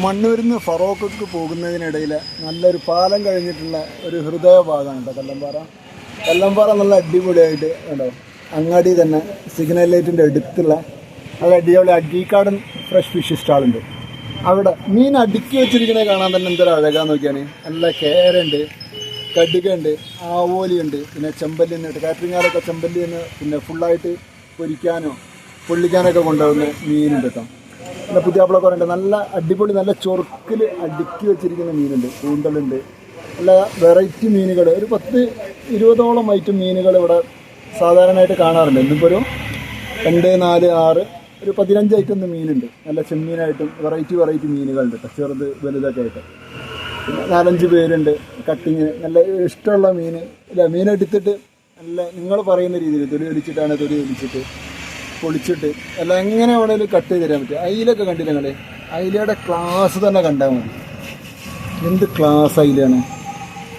മണ്ണൂരിന്ന് ഫറോക്കൊക്കെ പോകുന്നതിനിടയിൽ നല്ലൊരു പാലം കഴിഞ്ഞിട്ടുള്ള ഒരു ഹൃദയഭാഗമാണ് കേട്ടോ കല്ലമ്പാറ. കല്ലമ്പാറ നല്ല അടിപൊളിയായിട്ട് കേട്ടോ അങ്ങാടി തന്നെ സിഗ്നൽ ലൈറ്റിന്റെ അടുത്തുള്ള നല്ല അടിപൊളി അഡീക്കാടൻ ഫ്രഷ് ഫിഷ് സ്റ്റാളുണ്ട് അവിടെ മീൻ അടുക്കി വെച്ചിരിക്കുന്നത് കാണാൻ തന്നെ എന്തൊരു അഴകാന്ന് നോക്കിയാണ് നല്ല കേരണ്ട് കടുകുണ്ട് ആവോലിയുണ്ട് പിന്നെ ചെമ്പല്ലി ഉണ്ട് കാറ്ററിംഗുകാരൊക്കെ ചെമ്പല്ലി തന്നെ പിന്നെ ഫുള്ളായിട്ട് പൊരിക്കാനോ പൊള്ളിക്കാനൊക്കെ കൊണ്ടുപോകുന്ന മീനുണ്ട് കേട്ടോ. പിന്നെ പുതിയാപ്പിളക്കുറയുണ്ട് നല്ല അടിപൊളി നല്ല ചൊറുക്കിൽ അടുക്കി വെച്ചിരിക്കുന്ന മീനുണ്ട്. കൂന്തലുണ്ട് നല്ല വെറൈറ്റി മീനുകൾ ഒരു പത്ത് ഇരുപതോളം ഐറ്റം മീനുകൾ ഇവിടെ സാധാരണയായിട്ട് കാണാറുണ്ട്. ഇന്നിപ്പോൾ ഒരു രണ്ട് നാല് ആറ് ഒരു പതിനഞ്ച് ഐറ്റം മീനുണ്ട്. നല്ല ചെമ്മീനായിട്ടും വെറൈറ്റി വെറൈറ്റി മീനുകളുണ്ട് ചെറുത് വലുതൊക്കെ ആയിട്ട്. പിന്നെ നാലഞ്ച് പേരുണ്ട്. കട്ടിങ്ങിന് നല്ല ഇഷ്ടമുള്ള മീൻ അല്ല മീനെടുത്തിട്ട് നല്ല നിങ്ങൾ പറയുന്ന രീതിയിൽ തൊലി ഒലിച്ചിട്ടാണ് തൊലി ഒലിച്ചിട്ട് പൊളിച്ചിട്ട് അല്ല എങ്ങനെ വേണേലും കട്ട് ചെയ്ത് തരാൻ പറ്റും. അയിലൊക്കെ കണ്ടില്ല നിങ്ങൾ അയിലയുടെ ക്ലാസ് തന്നെ കണ്ടാൽ മതി. എന്ത് ക്ലാസ് അയിലാണ്?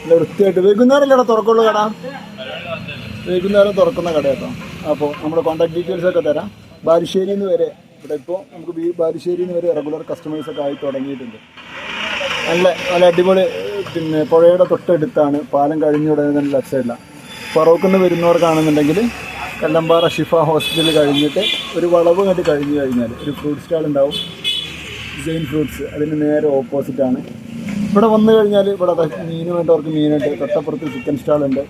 അല്ല വൃത്തിയായിട്ട്. വൈകുന്നേരം അല്ലേ തുറക്കുള്ളൂ കട? വൈകുന്നേരം തുറക്കുന്ന കട കേട്ടോ. അപ്പോൾ നമ്മുടെ കോൺടാക്ട് ഡീറ്റെയിൽസ് ഒക്കെ തരാം. ബാലുശ്ശേരിയിൽ നിന്ന് വരെ. ഇവിടെ ഇപ്പോൾ നമുക്ക് ബാലുശ്ശേരിയിൽ നിന്ന് വരെ റെഗുലർ കസ്റ്റമേഴ്സ് ഒക്കെ ആയി തുടങ്ങിയിട്ടുണ്ട്. നല്ല നല്ല അടിപൊളി പിന്നെ പുഴയുടെ തൊട്ടടുത്താണ്. പാലം കഴിഞ്ഞ ഉടനെ തന്നെ ലെഫ്റ്റ് സൈഡിലാണ് ഫറോക്കിൽ നിന്ന് വരുന്നവർക്കാണെന്നുണ്ടെങ്കിൽ കല്ലമ്പാറ ഷിഫ ഹോസ്പിറ്റൽ കഴിഞ്ഞിട്ട് ഒരു വളവ് കണ്ടി കഴിഞ്ഞ് കഴിഞ്ഞാൽ ഒരു ഫ്രൂട്ട് സ്റ്റാൾ ഉണ്ടാവും. ജെയിൻ ഫ്രൂട്ട്സ് അതിന് നേരെ ഓപ്പോസിറ്റാണ് ഇവിടെ വന്നു കഴിഞ്ഞാൽ ഇവിടെ മീൻ വേണ്ടവർക്ക് മീനുണ്ട് തൊട്ടപ്പുറത്ത് ചിക്കൻ സ്റ്റാൾ ഉണ്ട്.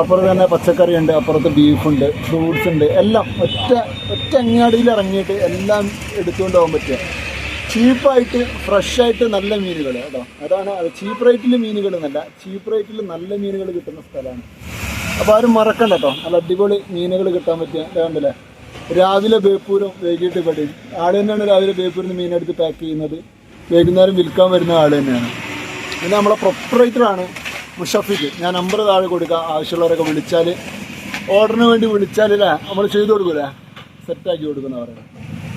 അപ്പുറത്ത് തന്നെ പച്ചക്കറി ഉണ്ട് അപ്പുറത്ത് ബീഫുണ്ട് ഫ്രൂട്ട്സ് ഉണ്ട്. എല്ലാം ഒറ്റ ഒറ്റ അങ്ങാടിയിൽ ഇറങ്ങിയിട്ട് എല്ലാം എടുത്തുകൊണ്ട് പോകാൻ പറ്റുക ചീപ്പായിട്ട് ഫ്രഷായിട്ട് നല്ല മീനുകൾ കേട്ടോ. അതാണ് അത് ചീപ്പ് റേറ്റിൽ മീനുകൾ എന്നല്ല ചീപ്പ് റേറ്റിൽ നല്ല മീനുകൾ കിട്ടുന്ന സ്ഥലമാണ്. അപ്പോൾ ആരും മറക്കണ്ട കേട്ടോ നല്ല അടിപൊളി മീനുകൾ കിട്ടാൻ പറ്റിയ കണ്ടില്ലേ രാവിലെ ബേപ്പൂരും വൈകിട്ട് പടി ആൾ തന്നെയാണ് രാവിലെ ബേപ്പൂരിൽ നിന്ന് മീനെടുത്ത് പാക്ക് ചെയ്യുന്നത്. വൈകുന്നേരം വിൽക്കാൻ വരുന്ന ആൾ തന്നെയാണ്. പിന്നെ നമ്മളെ പ്രൊപ്പറേറ്ററാണ് മുഷഫിക്ക്. ഞാൻ നമ്പർ താഴെ കൊടുക്കാം. ആവശ്യമുള്ളവരൊക്കെ വിളിച്ചാൽ ഓർഡറിന് വേണ്ടി വിളിച്ചാലല്ലേ നമ്മൾ ചെയ്തു കൊടുക്കൂലേ? സെറ്റാക്കി കൊടുക്കുന്ന